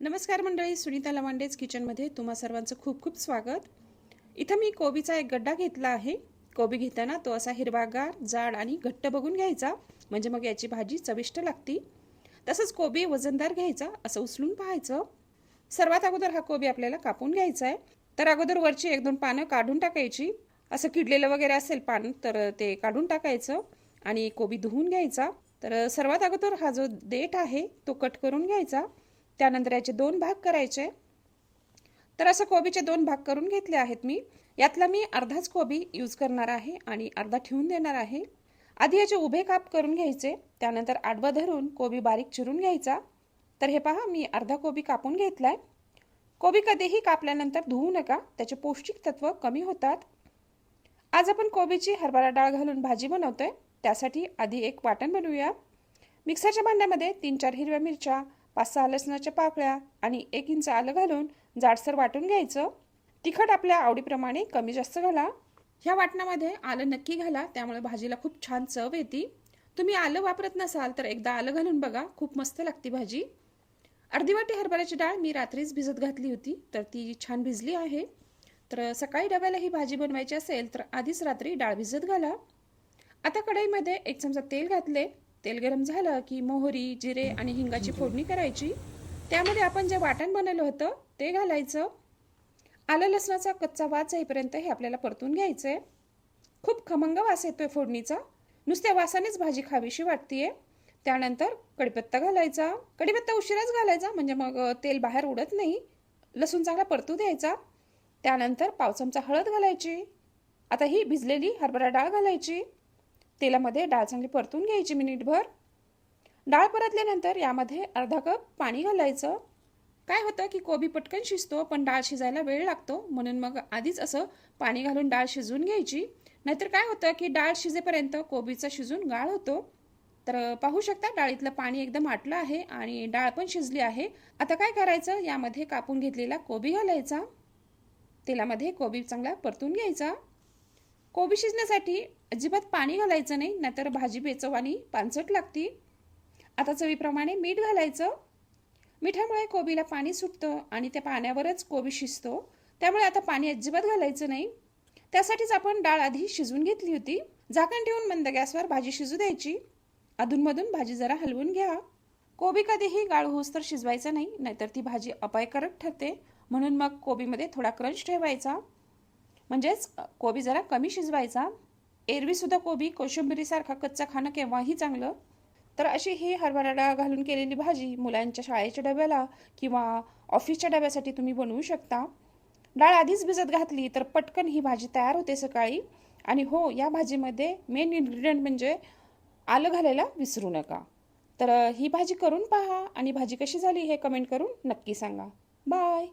नमस्कार मंडळी सुनीता लवांडेज किचनमध्ये तुम्हा सर्वांचं खूप खूप स्वागत. इथं मी कोबीचा एक गड्डा घेतला आहे. कोबी घेताना तो असा हिरवागार जाड आणि घट्ट बघून घ्यायचा. म्हणजे मग याची भाजी चविष्ट लागती. तसंच कोबी वजनदार घ्यायचा असं उचलून पाहायचं. सर्वात अगोदर हा कोबी आपल्याला कापून घ्यायचा आहे तर अगोदर वरची एक दोन पानं काढून टाकायची. असं किडलेलं वगैरे असेल पान तर ते काढून टाकायचं आणि कोबी धुवून घ्यायचा. तर सर्वात अगोदर हा जो देठ आहे तो कट करून घ्यायचा. त्यानंतर याचे दोन भाग करायचे. तर असं कोबीचे दोन भाग करून घेतले आहेत मी. यातला मी अर्धाच कोबी यूज करणार आहे आणि अर्धा ठेवून देणार आहे. आधी याचे उभे काप करून घ्यायचे. त्यानंतर आडवं धरून कोबी बारीक चिरून घ्यायचा. तर हे पहा मी अर्धा कोबी कापून घेतलाय. कोबी कधीही कापल्यानंतर धुवू नका त्याचे पौष्टिक तत्व कमी होतात. आज आपण कोबीची हरभरा डाळ घालून भाजी बनवतोय. त्यासाठी आधी एक वाटण बनवूया. मिक्सरच्या भांड्यामध्ये तीन चार हिरव्या मिरच्या पाच सहा लसणाच्या पाकळ्या आणि एक इंच आलं घालून जाडसर वाटून घ्यायचं. तिखट आपल्या आवडीप्रमाणे कमी जास्त घाला. ह्या वाटणामध्ये आलं नक्की घाला त्यामुळे भाजीला खूप छान चव येते. तुम्ही आलं वापरत नसाल तर एकदा आलं घालून बघा खूप मस्त लागते भाजी. अर्धी वाटी हरभऱ्याची डाळ मी रात्रीच भिजत घातली होती तर ती छान भिजली आहे. तर सकाळी डब्याला ही भाजी बनवायची असेल तर आधीच रात्री डाळ भिजत घाला. आता कढईमध्ये एक चमचा तेल घातले. तेल गरम झालं की मोहरी जिरे आणि हिंगाची फोडणी करायची. त्यामध्ये आपण जे वाटण बनवलं होतं ते घालायचं. आलं लसणाचा कच्चा वास येईपर्यंत हे आपल्याला परतून घ्यायचं आहे खूप खमंग वास येतोय फोडणीचा. नुसत्या वासानेच भाजी खावीशी वाटतीये. त्यानंतर कढीपत्ता घालायचा. कढीपत्ता उशिराच घालायचा म्हणजे मग तेल बाहेर उडत नाही. लसूण चांगला परतू द्यायचा. त्यानंतर पाव चमचा हळद घालायची. आता ही भिजलेली हरभरा डाळ घालायची. तेलामध्ये डाळ चांगली परतून घ्यायची मिनिटभर. डाळ परतल्यानंतर यामध्ये अर्धा कप पाणी घालायचं. काय होतं की कोबी पटकन शिजतो पण डाळ शिजायला वेळ लागतो. म्हणून मग आधीच असं पाणी घालून डाळ शिजवून घ्यायची. नाहीतर काय होतं की डाळ शिजेपर्यंत कोबीचा शिजून गाळ होतो. तर पाहू शकता डाळीतलं पाणी एकदम आटलं आहे आणि डाळ पण शिजली आहे. आता काय करायचं? यामध्ये कापून घेतलेला कोबी घालायचा. तेलामध्ये कोबी चांगला परतून घ्यायचा. कोबी शिजण्यासाठी अजिबात पाणी घालायचं नाही नाहीतर भाजी बेचवानी पानसट लागती. आता चवीप्रमाणे मीठ घालायचं. मिठामुळे कोबीला पाणी सुटतं आणि त्या पाण्यावरच कोबी शिजतो. त्यामुळे आता पाणी अजिबात घालायचं नाही. त्यासाठीच आपण डाळ आधी शिजवून घेतली होती. झाकण ठेवून मंद गॅसवर भाजी शिजू द्यायची. अधूनमधून भाजी जरा हलवून घ्या. कोबी कधीही गाळ होऊस तर शिजवायचा नाही नाहीतर ती भाजी अपायकारक ठरते. म्हणून मग कोबीमध्ये थोडा क्रंच ठेवायचा. म्हणजेच कोबी जरा कमी शिजवायचा. एरवीसुद्धा कोबी कोशिंबिरीसारखा कच्चा खाणं केव्हाही चांगलं. तर अशी ही हरभरा डाळ घालून केलेली भाजी मुलांच्या शाळेच्या डब्याला किंवा ऑफिसच्या डब्यासाठी तुम्ही बनवू शकता. डाळ आधीच भिजत घातली तर पटकन ही भाजी तयार होते सकाळी. आणि हो या भाजीमध्ये मेन इन्ग्रेडियंट म्हणजे आलं घालायला विसरू नका. तर ही भाजी करून पहा आणि भाजी कशी झाली हे कमेंट करून नक्की सांगा. बाय